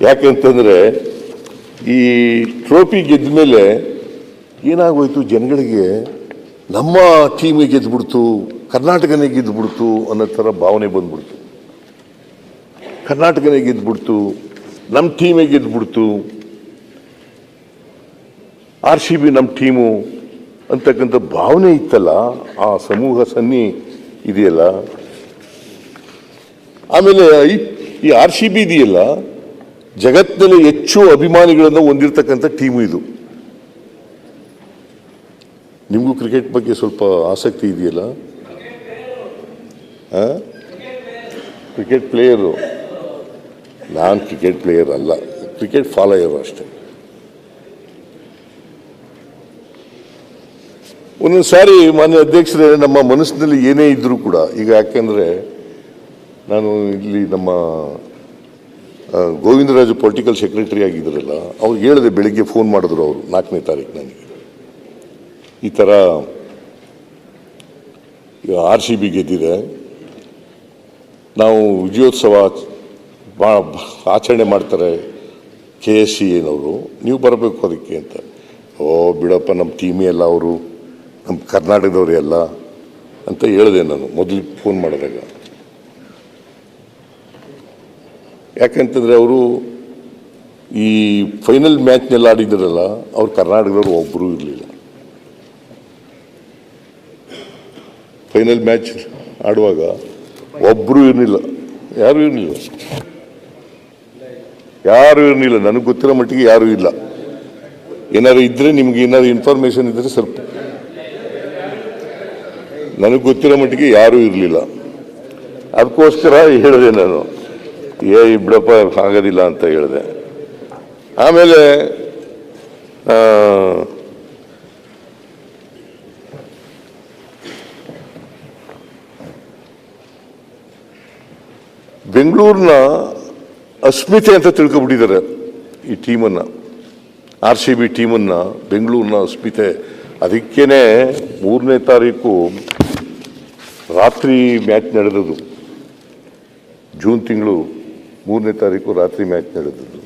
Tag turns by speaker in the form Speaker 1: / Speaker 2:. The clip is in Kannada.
Speaker 1: ಯಾಕಂತಂದ್ರೆ ಈ ಟ್ರೋಫಿ ಗೆದ್ದ ಮೇಲೆ ಏನಾಗೋಯ್ತು? ಜನಗಳಿಗೆ ನಮ್ಮ ಟೀಮಿಗೆ ಗೆದ್ದುಬಿಡ್ತು ಕರ್ನಾಟಕನೇ ಗೆದ್ದುಬಿಡ್ತು ಅನ್ನೋ ಥರ ಭಾವನೆ ಬಂದ್ಬಿಡ್ತು. ಕರ್ನಾಟಕನೇ ಗೆದ್ದುಬಿಡ್ತು ನಮ್ಮ ಟೀಮೇ ಗೆದ್ದುಬಿಡ್ತು ಆರ್ ಸಿ ಬಿ ನಮ್ಮ ಟೀಮು ಅಂತಕ್ಕಂಥ ಭಾವನೆ ಇತ್ತಲ್ಲ, ಆ ಸಮೂಹ ಸನ್ನಿ ಇದೆಯಲ್ಲ? ಆಮೇಲೆ ಈ- ಆರ್ ಸಿ ಬಿ ಇದೆಯಲ್ಲ ಜಗತ್ತಿನಲ್ಲಿ ಹೆಚ್ಚು ಅಭಿಮಾನಿಗಳನ್ನು ಹೊಂದಿರತಕ್ಕಂಥ ಟೀಮು ಇದು. ನಿಮಗೂ ಕ್ರಿಕೆಟ್ ಬಗ್ಗೆ ಸ್ವಲ್ಪ ಆಸಕ್ತಿ ಇದೆಯಲ್ಲ? Cricket player. ನಾನು ಕ್ರಿಕೆಟ್ ಪ್ಲೇಯರ್ ಅಲ್ಲ. ಕ್ರಿಕೆಟ್ ಫಾಲೋಯರು ಅಷ್ಟೇ. ಒಂದೊಂದು ಸಾರಿ ಮಾನ್ಯ ಅಧ್ಯಕ್ಷರೇ, ನಮ್ಮ ಮನಸ್ಸಿನಲ್ಲಿ ಏನೇ ಇದ್ದರೂ ಕೂಡ, ಈಗ ಯಾಕೆಂದರೆ ನಾನು ಇಲ್ಲಿ ನಮ್ಮ ಗೋವಿಂದರಾಜು ಪೊಲಿಟಿಕಲ್ ಸೆಕ್ರೆಟರಿ ಆಗಿದ್ರಲ್ಲ, ಅವ್ರು ಹೇಳಿದೆ ಬೆಳಿಗ್ಗೆ ಫೋನ್ ಮಾಡಿದ್ರು ಅವರು, ನಾಲ್ಕನೇ ತಾರೀಕು ನನಗೆ. ಈ ಥರ ಆರ್ ಸಿ ಬಿ ಗೆದ್ದಿದೆ. ನಾವು ವಿಜಯೋತ್ಸವ ಬಾ- ಆಚರಣೆ ಮಾಡ್ತಾರೆ ಕೆ ಎಸ್ ಸಿ ಏನವರು, ನೀವು ಬರಬೇಕು ಅದಕ್ಕೆ ಅಂತ. ಓ, ಬಿಡಪ್ಪ ನಮ್ಮ ಟೀಮೇ ಎಲ್ಲ ಅವರು ನಮ್ಮ ಕರ್ನಾಟಕದವರು ಎಲ್ಲ ಅಂತ ಹೇಳಿದೆ ನಾನು ಮೊದಲು ಫೋನ್ ಮಾಡಿದಾಗ. ಯಾಕಂತಂದ್ರೆ ಅವರು ಈ ಫೈನಲ್ ಮ್ಯಾಚ್ನೆಲ್ಲ ಆಡಿದ್ರಲ್ಲ, ಅವ್ರು ಕರ್ನಾಟಕದವ್ರು ಒಬ್ಬರೂ ಇರಲಿಲ್ಲ. ಫೈನಲ್ ಮ್ಯಾಚ್ ಆಡುವಾಗ ಒಬ್ಬರೂ ಇರಲಿಲ್ಲ. ಯಾರೂ ಇರಲಿಲ್ಲ. ಯಾರು ಇರಲಿಲ್ಲ. ನನಗೆ ಗೊತ್ತಿರೋ ಮಟ್ಟಿಗೆ ಯಾರೂ ಇಲ್ಲ. ಏನಾದ್ರು ಇದ್ರೆ ನಿಮ್ಗೆ ಏನಾದ್ರು ಇನ್ಫಾರ್ಮೇಷನ್ ಇದ್ರೆ ಸ್ವಲ್ಪ ನನಗೆ ಗೊತ್ತಿರೋ ಮಟ್ಟಿಗೆ ಯಾರೂ ಇರಲಿಲ್ಲ. ಅದಕ್ಕೋಸ್ಕರ ಹೇಳಿದೆ ನಾನು. ಏ ಬಿಡಪ್ಪ ಆಗೋದಿಲ್ಲ ಅಂತ ಹೇಳಿದೆ. ಆಮೇಲೆ ಬೆಂಗಳೂರಿನ ಅಸ್ಮಿತೆ ಅಂತ ತಿಳ್ಕೊಬಿಟ್ಟಿದ್ದಾರೆ ಈ ಟೀಮನ್ನು. ಆರ್ ಸಿ ಬಿ ಟೀಮನ್ನು, ಬೆಂಗಳೂರಿನ ಅಸ್ಮಿತೆ. ಅದಕ್ಕೇ ಮೂರನೇ ತಾರೀಕು ರಾತ್ರಿ ಮ್ಯಾಚ್ ನಡೆದದು ಜೂನ್ ತಿಂಗಳು. ಮೂರನೇ ತಾರೀಕು ರಾತ್ರಿ ಮ್ಯಾಚ್ ನಡೆದದ್ದು.